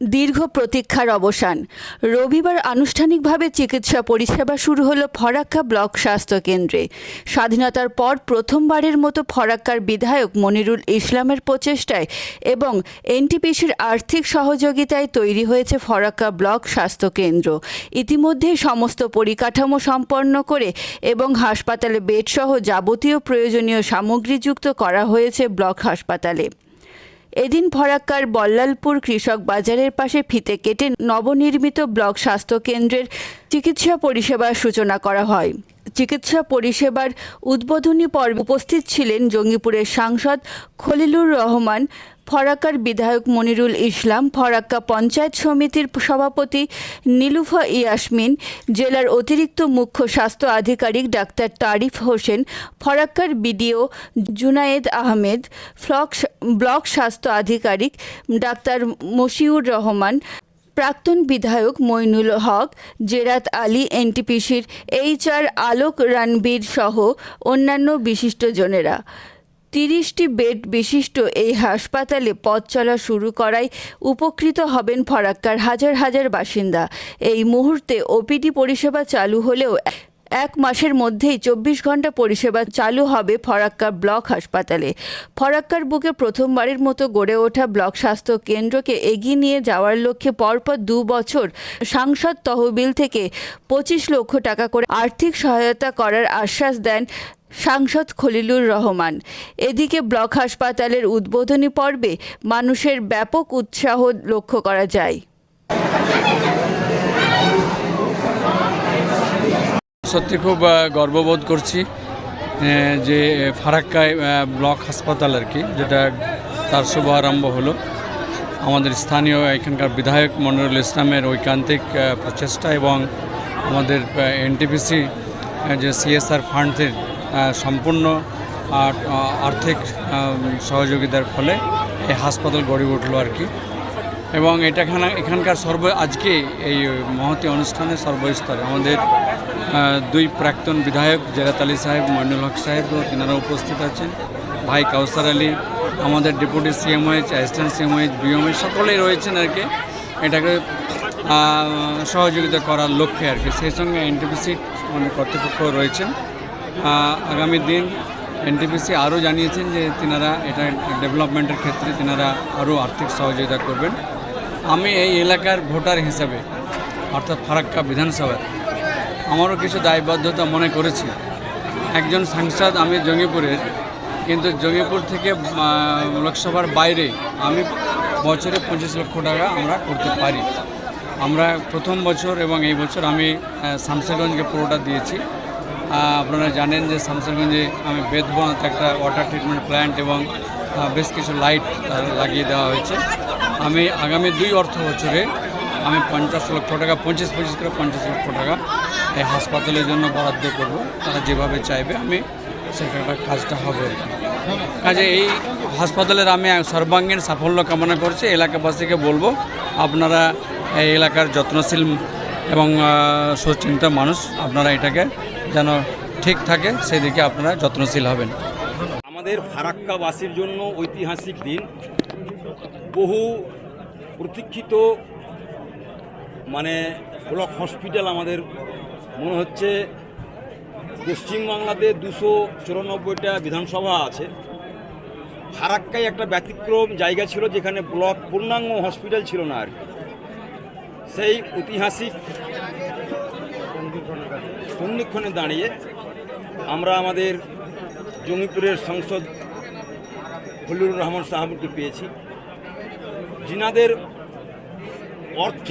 দীর্ঘ প্রতীক্ষার অবসান। রবিবার আনুষ্ঠানিকভাবে চিকিৎসা পরিষেবা শুরু হলো ফরাক্কা ব্লক স্বাস্থ্য কেন্দ্রে। স্বাধীনতার পর প্রথমবারের মতো ফরাক্কার বিধায়ক মনিরুল ইসলামের প্রচেষ্টায় এবং এনটিপিসির আর্থিক সহযোগিতায় তৈরি হয়েছে ফরাক্কা ব্লক স্বাস্থ্য কেন্দ্র। ইতিমধ্যে সমস্ত পরিকাঠামো সম্পন্ন করে এবং হাসপাতালে বেডসহ যাবতীয় প্রয়োজনীয় সামগ্রী যুক্ত করা হয়েছে ব্লক হাসপাতালে। এদিন ভরাক্কার বল্লালপুর কৃষক বাজারের পাশে ফিতে কেটে নবনির্মিত ব্লক স্বাস্থ্য কেন্দ্রের চিকিৎসা পরিষেবার সূচনা করা হয়। চিকিৎসা পরিষেবার উদ্বোধনী পর্বে উপস্থিত ছিলেন জঙ্গিপুরের সাংসদ খলিলুর রহমান, ফরাক্কার বিধায়ক মনিরুল ইসলাম, ফরাক্কা পঞ্চায়েত সমিতির সভাপতি নীলুফা ইয়াসমিন, জেলার অতিরিক্ত মুখ্য স্বাস্থ্য আধিকারিক ডাক্তার তারিফ হোসেন, ফরাক্কার বিডিও জুনায়েদ আহমেদ ফ্লক ব্লক স্বাস্থ্য আধিকারিক ডাক্তার মশিউর রহমান প্রাক্তন বিধায়ক মইনুল হক, জেরাত আলী, এনটিপিসির এইচআর আলোক রানবীর সহ অন্যান্য বিশিষ্টজনেরা তিরিশটি বেড বিশিষ্ট এই হাসপাতালে পথ চলা শুরু করায় উপকৃত হবেন ফরাক্কার হাজার হাজার বাসিন্দা। এই মুহূর্তে ওপিডি পরিষেবা চালু হলেও এক মাসের মধ্যেই চব্বিশ ঘণ্টা পরিষেবা চালু হবে ফরাক্কা ব্লক হাসপাতালে। ফরাক্কার বুকে প্রথমবারের মতো গড়ে ওঠা ব্লক স্বাস্থ্য কেন্দ্রকে এগিয়ে নিয়ে যাওয়ার লক্ষ্যে পরপর দু বছর সাংসদ তহবিল থেকে পঁচিশ লক্ষ টাকা করে আর্থিক সহায়তা করার আশ্বাস দেন সাংসদ খলিলুর রহমান। এদিকে ব্লক হাসপাতালের উদ্বোধনী পর্বে মানুষের ব্যাপক উৎসাহ লক্ষ্য করা যায়। সত্যি খুব গর্ববোধ করছি যে ফারাক্কায় ব্লক হাসপাতাল আর কি, যেটা তার শুভ আরম্ভ হলো। আমাদের স্থানীয় এখানকার বিধায়ক মনিরুল ইসলামের ঐকান্তিক প্রচেষ্টা এবং আমাদের এনটিপিসি যে সিএসআর ফান্ডের সম্পূর্ণ আর্থিক সহযোগিতার ফলে এই হাসপাতাল গড়ে উঠল আর কি। এবং এটা এখানে, এখানকার সর্ব, আজকে এই মহতি অনুষ্ঠানে সর্বস্তরে আমাদের দুই প্রাক্তন বিধায়ক জেরাত আলী সাহেব, মইনুল হক সাহেব তেনারা উপস্থিত আছেন। ভাই কাউসার আলী, আমাদের deputy CMOH, assistant CMOH BMH সকলেই রয়েছেন আর কি। এটাকে সহযোগিতা করার লক্ষ্যে আর কি। সেই সঙ্গে এনটিপিসি আমাদের কর্তৃপক্ষ রয়েছেন। আগামী দিন এনটিপিসি আরও জানিয়েছেন যে তিনারা এটা ডেভেলপমেন্টের ক্ষেত্রে তিনারা আরও আর্থিক সহযোগিতা করবেন। আমি এই এলাকার ভোটার হিসাবে, অর্থাৎ ফারাক্কা বিধানসভার, আমারও কিছু দায়বদ্ধতা মনে করেছি। একজন সাংসদ আমি জঙ্গিপুরের, কিন্তু জঙ্গিপুর থেকে লোকসভার বাইরে আমি বছরে পঁচিশ লক্ষ টাকা আমরা করতে পারি। আমরা প্রথম বছর এবং এই বছর আমি শামসেরগঞ্জকে পুরোটা দিয়েছি। আপনারা জানেন যে শামসেরগঞ্জে আমি বেদবনাতে একটা ওয়াটার ট্রিটমেন্ট প্ল্যান্ট এবং বেশ কিছু লাইট লাগিয়ে দেওয়া হয়েছে। আমি আগামী দুই অর্থ বছরে আমি পঞ্চাশ লক্ষ টাকা, পঁচিশ পঁচিশ করে পঞ্চাশ লক্ষ টাকা এই হাসপাতালের জন্য বরাদ্দ করব। তারা যেভাবে চাইবে আমি সেটা কাজটা হবে। কাজে এই হাসপাতালের আমি সর্বাঙ্গীন সাফল্য কামনা করছি। এলাকাবাসীকে বলব, আপনারা এই এলাকার যত্নশীল এবং সুচিন্তা মানুষ, আপনারা এটাকে যেন ঠিক থাকে, সেদিকে আপনারা যত্নশীল হবেন। আমাদের ফারাক্কাবাসীর জন্য ঐতিহাসিক দিন। বহু প্রতীক্ষিত মানে ব্লক হসপিটাল আমাদের, মনে হচ্ছে পশ্চিমবাংলাতে দুশো চুরানব্বইটা বিধানসভা আছে ফারাক্কায় একটা ব্যতিক্রম জায়গা ছিল যেখানে ব্লক পূর্ণাঙ্গ হসপিটাল ছিল না আর। সেই ঐতিহাসিক সন্ধিক্ষণে দাঁড়িয়ে আমরা আমাদের জঙ্গিপুরের সংসদ হলুর রহমান সাহাবুরকে পেয়েছি যিনাদের অর্থ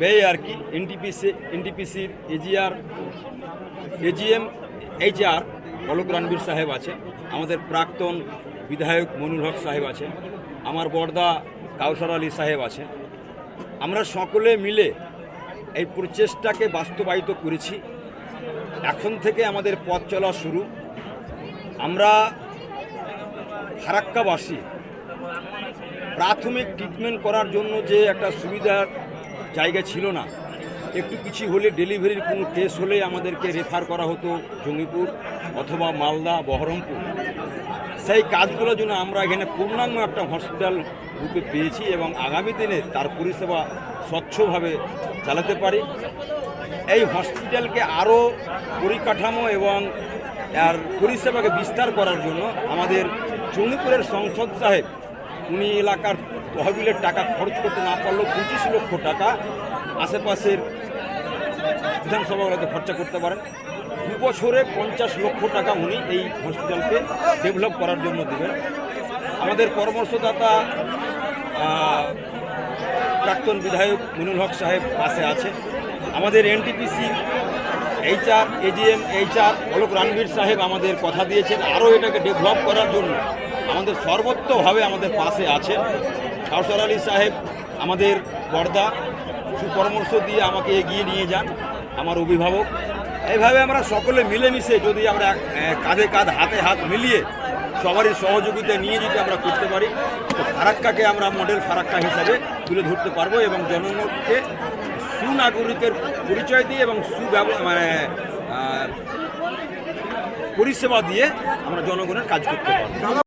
ব্যয় আর কি NTPC এনটিপিসির AGR AGM HR Alok Ranbir সাহেব আছে, আমাদের প্রাক্তন বিধায়ক মনুর হক সাহেব আছে, আমার বর্দা কাউসার আলী সাহেব আছে। আমরা সকলে মিলে এই প্রচেষ্টাকে বাস্তবায়িত করেছি। এখন থেকে আমাদের পথ চলা শুরু। আমরা ফারাক্কাবাসী প্রাথমিক ট্রিটমেন্ট করার জন্য যে একটা সুবিধার জায়গা ছিল না। একটু কিছু হলে ডেলিভারির কোনো কেস হলে আমাদেরকে রেফার করা হতো জঙ্গিপুর অথবা মালদা, বহরমপুর। সেই কাজগুলোর জন্য আমরা এখানে পূর্ণাঙ্গ একটা হসপিটাল রূপে পেয়েছি এবং আগামী দিনে তার পরিষেবা স্বচ্ছভাবে চালাতে পারি। এই হসপিটালকে আরও পরিকাঠামো এবং আর পরিষেবাকে বিস্তার করার জন্য আমাদের চণ্ডীপুরের সংসদ সাহেব উনি এলাকার তহবিলের টাকা খরচ করতে না পারলেও পঁচিশ লক্ষ টাকা আশেপাশের বিধানসভাগুলোতে খরচা করতে পারেন। দু বছরে পঞ্চাশ লক্ষ টাকা উনি এই হসপিটালকে ডেভেলপ করার জন্য দেবেন। আমাদের পরামর্শদাতা প্রাক্তন বিধায়ক মিনুল হক সাহেব পাশে আছে আমাদের NTPC HR, AGM, HR, Alok Ranbir সাহেব আমাদের কথা দিয়েছেন। আরও এটাকে ডেভেলপ করার জন্য আমাদের সর্বত্রভাবে আমাদের পাশে আছে। কাউসার আলী সাহেব, আমাদের বর্দা, সুপরামর্শ দিয়ে আমাকে এগিয়ে নিয়ে যান, আমার অভিভাবক। এইভাবে আমরা সকলে মিলেমিশে যদি আমরা কাঁধে কাঁধ, হাতে হাত মিলিয়ে সবারই সহযোগিতা নিয়ে যদি আমরা করতে পারি, তো ফারাক্কাকে আমরা মডেল ফারাক্কা হিসাবে তুলে ধরতে পারব এবং জনগণকে সুনাগরিকের পরিচয় দিয়ে এবং সুব্যব মানে পরিষেবা দিয়ে আমরা জনগণের কাজ করতে পারব।